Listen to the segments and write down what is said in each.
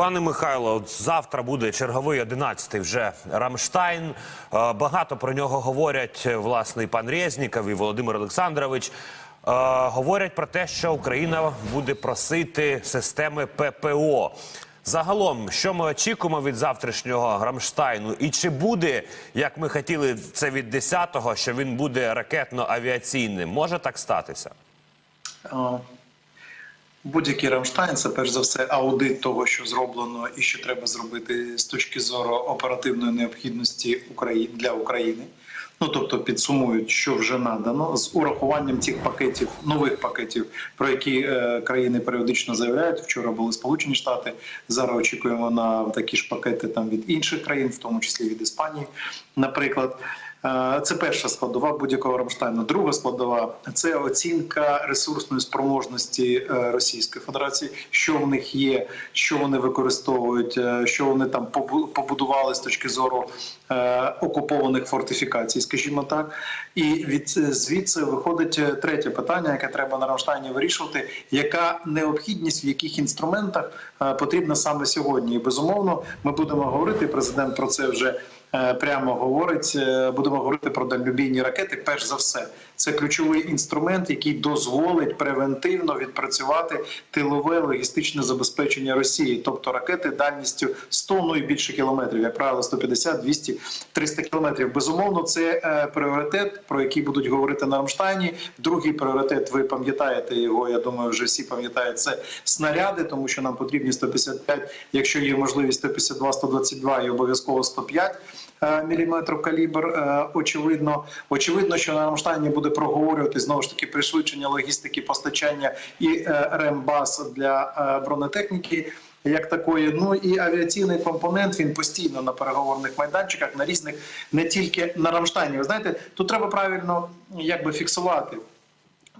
Пане Михайло, завтра буде черговий 11-й вже Рамштайн. Е, Багато про нього говорять е, власне і пан Резніков, і Володимир Олександрович. Е, Говорять про те, що Україна буде просити системи ППО. Загалом, що ми очікуємо від завтрашнього Рамштайну, і чи буде, як ми хотіли це від 10-го, що він буде ракетно-авіаційним? Може так статися? Будь-який Рамштайн це перш за все аудит того, що зроблено і що треба зробити з точки зору оперативної необхідності України для України. Ну тобто підсумують, що вже надано з урахуванням цих пакетів, нових пакетів, про які е, країни періодично заявляють. Вчора були Сполучені Штати. Зараз очікуємо на такі ж пакети там від інших країн, в тому числі від Іспанії, наприклад. Е, Це перша складова будь-якого Рамштайну. Друга складова це оцінка ресурсної спроможності е, Російської Федерації, що в них є, що вони використовують, е, що вони там побу- побудували з точки зору окупованих фортифікацій, скажімо так. І від звідси виходить третє питання, яке треба на Рамштайні вирішувати: яка необхідність в яких інструментах потрібна саме сьогодні? І безумовно, ми будемо говорити. Президент про це вже прямо говорить. Е, Будемо говорити про дальнобійні ракети. Перш за все, це ключовий інструмент, який дозволить превентивно відпрацювати тилове логістичне забезпечення Росії, тобто ракети дальністю 100 ну і більше кілометрів, як правило, 150, 200, 300 кілометрів. Безумовно, це е, пріоритет, про який будуть говорити на Рамштайні. Другий пріоритет, ви пам'ятаєте його. Я думаю, вже всі пам'ятають це снаряди, тому що нам потрібні 155, якщо є можливість 152, 122 і обов'язково 105 міліметрів калібр. Е, Очевидно, очевидно, що на Рамштайні буде проговорювати знову ж таки пришвидшення логістики постачання і е, рембаз для е, бронетехніки. Як такої, ну і авіаційний компонент він постійно на переговорних майданчиках на різних, не тільки на Рамштайні. Ви знаєте, тут треба правильно якби фіксувати.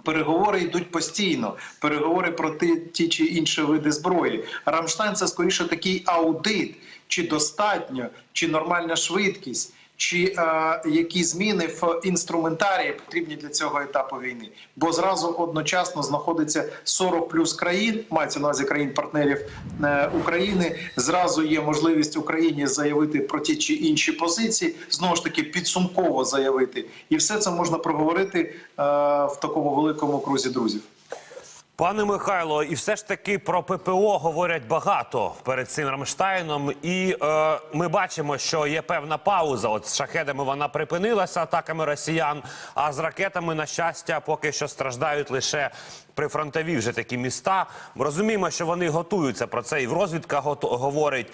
Переговори йдуть постійно. Переговори про ті, ті чи інші види зброї. Рамштайн це скоріше такий аудит, чи достатньо, чи нормальна швидкість, чи е, які зміни в інструментарії потрібні для цього етапу війни. Бо зразу одночасно знаходиться 40 плюс країн, мається на увазі країн-партнерів е, України. Зразу є можливість Україні заявити про ті чи інші позиції, знову ж таки підсумково заявити, і все це можна проговорити е, в такому великому крузі друзів. Пане Михайло, і все ж таки про ППО говорять багато перед цим Рамштайном, і е, ми бачимо, що є певна пауза. От з шахедами вона припинилася атаками росіян. А з ракетами, на щастя, поки що страждають лише прифронтові вже такі міста. Ми розуміємо, що вони готуються про це, і в розвідка говорить.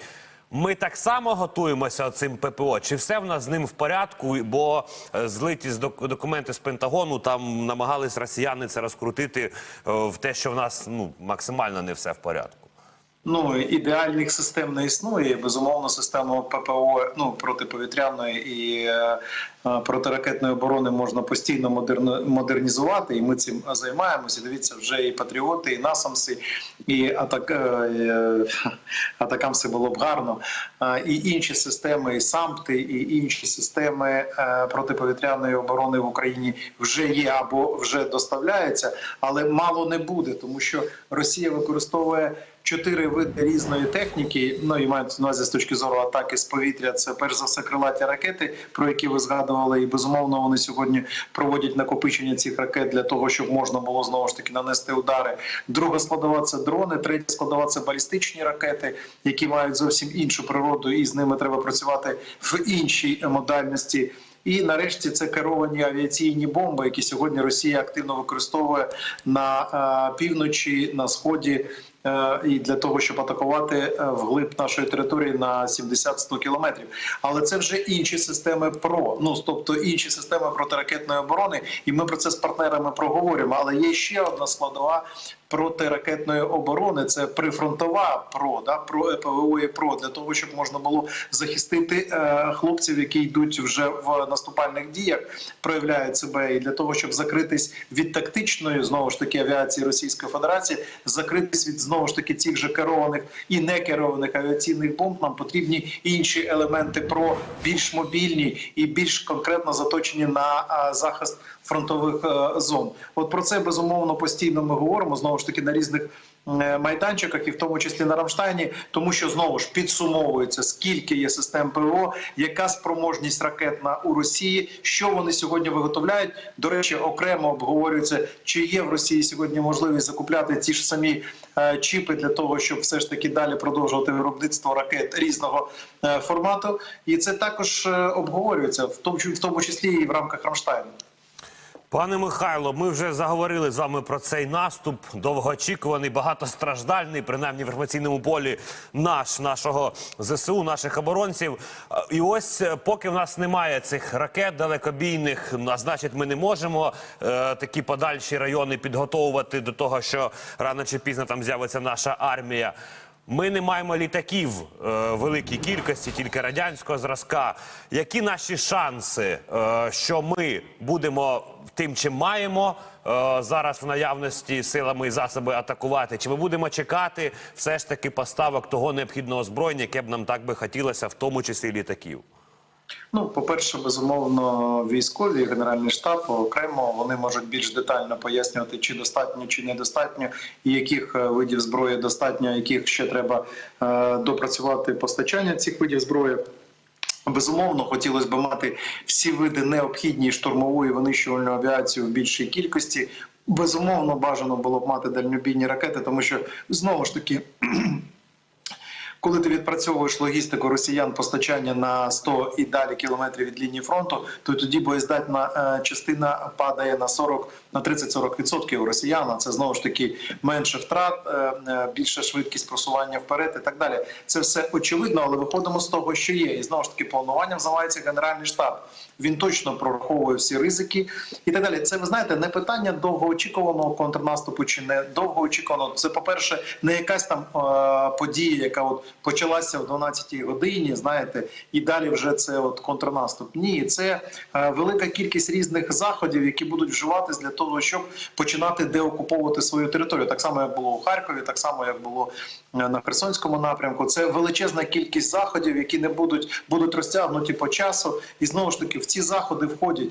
Ми так само готуємося цим ППО. Чи все в нас з ним в порядку? Бо е, злиті з док- документи з Пентагону там намагались росіяни це розкрутити е, в те, що в нас ну максимально не все в порядку. Ну ідеальних систем не існує. Безумовно, систему ППО ну протиповітряної і е, протиракетної оборони можна постійно модерно модернізувати, і ми цим займаємося. Дивіться, вже і патріоти, і насамси, і атак е, е, атакамси було б гарно. е, І інші системи, і сампти, і інші системи е, протиповітряної оборони в Україні вже є або вже доставляються, але мало не буде, тому що Росія використовує чотири види різної техніки. Ну і мають на увазі з точки зору атаки з повітря. Це перш за все крилаті ракети, про які ви згадували, і безумовно вони сьогодні проводять накопичення цих ракет для того, щоб можна було знову ж таки нанести удари. Друга складова це дрони, третя складова це балістичні ракети, які мають зовсім іншу природу, і з ними треба працювати в іншій модальності. І нарешті це керовані авіаційні бомби, які сьогодні Росія активно використовує на е, півночі, на сході. Е, І для того, щоб атакувати е, вглиб нашої території на 70-100 кілометрів, але це вже інші системи ПРО, ну тобто інші системи протиракетної оборони, і ми про це з партнерами проговоримо. Але є ще одна складова протиракетної оборони. Це прифронтова ПРО, да про ПВО і ПРО для того, щоб можна було захистити е, хлопців, які йдуть вже в наступальних діях, проявляють себе, і для того, щоб закритись від тактичної знову ж таки авіації Російської Федерації, закритись від знову ж таки цих же керованих і не керованих авіаційних бомб. Нам потрібні інші елементи ПРО більш мобільні і більш конкретно заточені на захист фронтових е, зон. От про це безумовно постійно ми говоримо знову ж таки на різних майданчиках, і в тому числі на Рамштайні, тому що знову ж підсумовується, скільки є систем ПВО, яка спроможність ракетна у Росії, що вони сьогодні виготовляють. До речі, окремо обговорюється, чи є в Росії сьогодні можливість закупляти ті ж самі е, чіпи для того, щоб все ж таки далі продовжувати виробництво ракет різного е, формату. І це також е, обговорюється, в тому, в тому числі і в рамках Рамштайну. Пане Михайло, ми вже заговорили з вами про цей наступ, довгоочікуваний, багатостраждальний, принаймні в інформаційному полі наш, нашого ЗСУ, наших оборонців. Е, І ось е, поки в нас немає цих ракет далекобійних, а значить, ми не можемо е, такі подальші райони підготовувати до того, що рано чи пізно там з'явиться наша армія. Ми не маємо літаків е, великій кількості, тільки радянського зразка. Які наші шанси, е, що ми будемо тим, чим маємо е, зараз в наявності силами і засоби атакувати? Чи ми будемо чекати все ж таки поставок того необхідного озброєння, яке б нам так би хотілося, в тому числі літаків? Ну, по-перше, безумовно, військові генеральний штаб окремо вони можуть більш детально пояснювати, чи достатньо, чи недостатньо, і яких е, видів зброї достатньо, яких ще треба е, допрацювати постачання цих видів зброї. Безумовно, хотілося б мати всі види необхідні штурмової винищувальної авіації в більшій кількості. Безумовно, бажано було б мати дальнобійні ракети, тому що знову ж таки. Коли ти відпрацьовуєш логістику росіян постачання на 100 і далі кілометрів від лінії фронту, то тоді боєздатна е, частина падає на 40 на 30-40% у росіян. Це знову ж таки менше втрат, е, е, більша швидкість просування вперед і так далі. Це все очевидно, але виходимо з того, що є. І знову ж таки плануванням займається генеральний штаб. Він точно прораховує всі ризики і так далі. Це ви знаєте, не питання довгоочікуваного контрнаступу чи не довгоочікуваного. Це, по перше, не якась там е, подія, яка от почалася в 12-й годині, знаєте, і далі вже це от контрнаступ. Ні, це е, велика кількість різних заходів, які будуть вживатись для того, щоб починати деокуповувати свою територію. Так само, як було у Харкові, так само як було е, на Херсонському напрямку. Це величезна кількість заходів, які не будуть будуть розтягнуті по часу, і знову ж таки в ці заходи входять.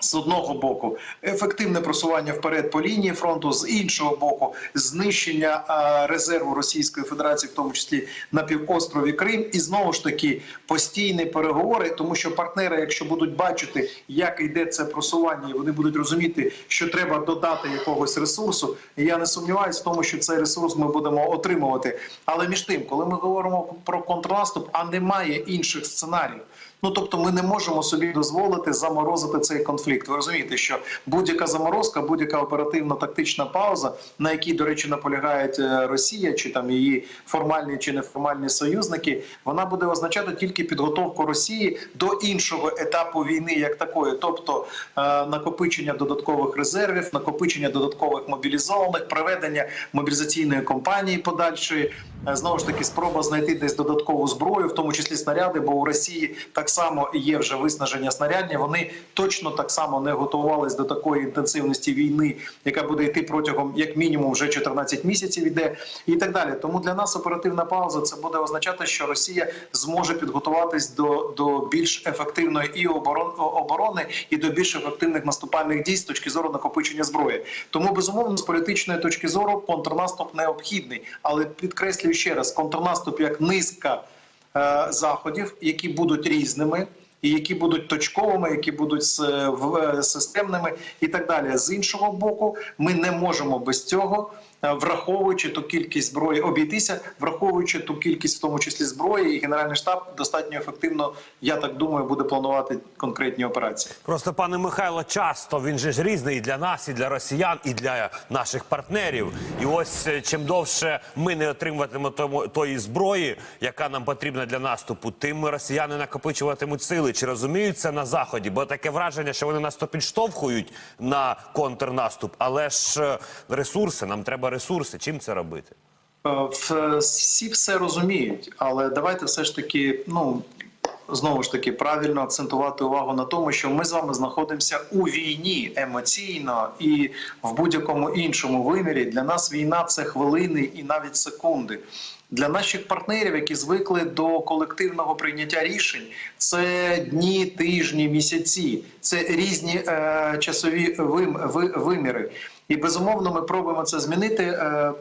З одного боку ефективне просування вперед по лінії фронту, з іншого боку, знищення резерву Російської Федерації, в тому числі на півострові Крим, і знову ж таки постійні переговори, тому що партнери, якщо будуть бачити, як йде це просування, і вони будуть розуміти, що треба додати якогось ресурсу. Я не сумніваюся в тому, що цей ресурс ми будемо отримувати. Але між тим, коли ми говоримо про контрнаступ, а немає інших сценаріїв. Ну тобто, ми не можемо собі дозволити заморозити цей конфлікт. Ви розумієте, що будь-яка заморозка, будь-яка оперативно-тактична пауза, на якій, до речі, наполягають е, Росія чи там її формальні чи неформальні союзники, вона буде означати тільки підготовку Росії до іншого етапу війни, як такої, тобто е, накопичення додаткових резервів, накопичення додаткових мобілізованих, проведення мобілізаційної кампанії подальшої. Е, Знову ж таки, спроба знайти десь додаткову зброю, в тому числі снаряди, бо у Росії так само є вже виснаження снарядня. Вони точно так само не готувались до такої інтенсивності війни, яка буде йти протягом як мінімум вже 14 місяців. Іде і так далі. Тому для нас оперативна пауза це буде означати, що Росія зможе підготуватись до, до більш ефективної і оборон, оборони, і до більш ефективних наступальних дій з точки зору накопичення зброї. Тому безумовно з політичної точки зору контрнаступ необхідний, але підкреслюю ще раз: контрнаступ як низка е, заходів, які будуть різними. І які будуть точковими, які будуть в- е, системними, і так далі. З іншого боку, ми не можемо без цього, е, враховуючи ту кількість зброї, обійтися, враховуючи ту кількість, в тому числі зброї, і генеральний штаб достатньо ефективно, я так думаю, буде планувати конкретні операції. Просто пане Михайло, часто він же ж різний і для нас, і для росіян, і для наших партнерів. І ось е, чим довше ми не отримуватимемо тої зброї, яка нам потрібна для наступу, тим росіяни накопичуватимуть сили. Чи розуміють це на заході? Бо таке враження, що вони нас то підштовхують на контрнаступ, але ж е, ресурси, нам треба ресурси. Чим це робити? Е, Всі все розуміють, але давайте все ж таки, ну знову ж таки, правильно акцентувати увагу на тому, що ми з вами знаходимося у війні емоційно і в будь-якому іншому вимірі. Для нас війна це хвилини і навіть секунди. Для наших партнерів, які звикли до колективного прийняття рішень, це дні, тижні, місяці, це різні е, часові вим, ви, виміри. І безумовно, ми пробуємо це змінити. Е,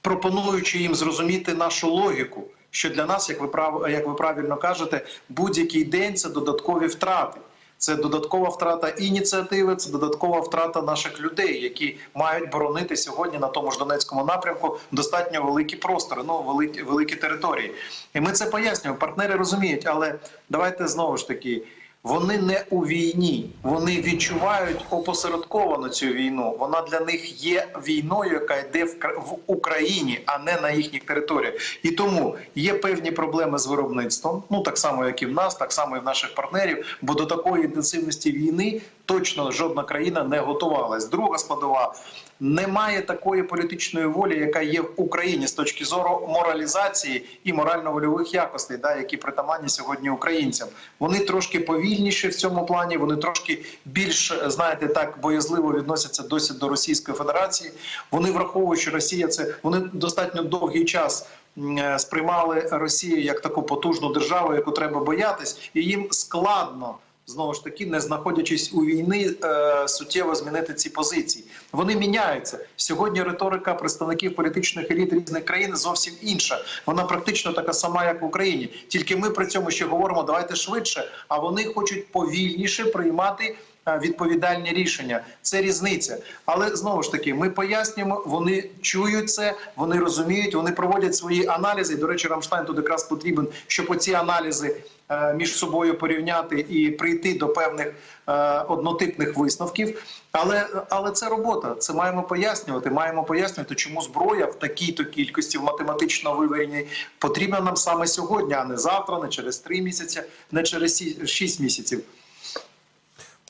пропонуючи їм зрозуміти нашу логіку, що для нас, як ви прав, як ви правильно кажете, будь-який день це додаткові втрати. Це додаткова втрата ініціативи, це додаткова втрата наших людей, які мають боронити сьогодні на тому ж Донецькому напрямку достатньо великі простори, ну великі великі території. І ми це пояснюємо. Партнери розуміють, але давайте знову ж таки. Вони не у війні, вони відчувають опосередковано цю війну. Вона для них є війною, яка йде в кра- Україні, а не на їхніх територіях. І тому є певні проблеми з виробництвом. Ну так само, як і в нас, так само і в наших партнерів. Бо до такої інтенсивності війни точно жодна країна не готувалась. Друга складова немає такої політичної волі, яка є в Україні з точки зору моралізації і морально-вольових якостей, да, які притаманні сьогодні українцям. Вони трошки повільніші в цьому плані. Вони трошки більш знаєте так боязливо відносяться досі до Російської Федерації. Вони враховують, що Росія це вони достатньо довгий час. е, Сприймали Росію як таку потужну державу, яку треба боятись, і їм складно знову ж таки, не знаходячись у війни, е, суттєво змінити ці позиції. Вони міняються сьогодні. Риторика представників політичних еліт різних країн зовсім інша. Вона практично така сама, як в Україні. Тільки ми при цьому ще говоримо давайте швидше, а вони хочуть повільніше приймати. Відповідальні рішення це різниця, але знову ж таки ми пояснюємо. Вони чують це, вони розуміють, вони проводять свої аналізи. До речі, Рамштайн тут якраз потрібен, щоб оці аналізи е, між собою порівняти і прийти до певних е, однотипних висновків. Але, але це робота. Це маємо пояснювати. Маємо пояснювати, чому зброя в такій-то кількості в математично вивіреній потрібна нам саме сьогодні, а не завтра, не через три місяці, не через шість місяців.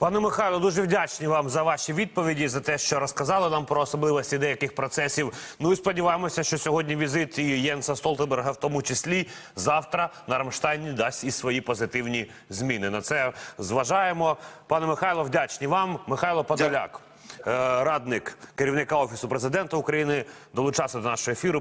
Пане Михайло, дуже вдячні вам за ваші відповіді, за те, що розказали нам про особливості деяких процесів. Ну і сподіваємося, що сьогодні візит і Єнса Столтенберга, в тому числі завтра на Рамштайні дасть і свої позитивні зміни. На це зважаємо. Пане Михайло, вдячні вам. Михайло Подоляк, е, радник керівника офісу президента України, долучався до нашого ефіру.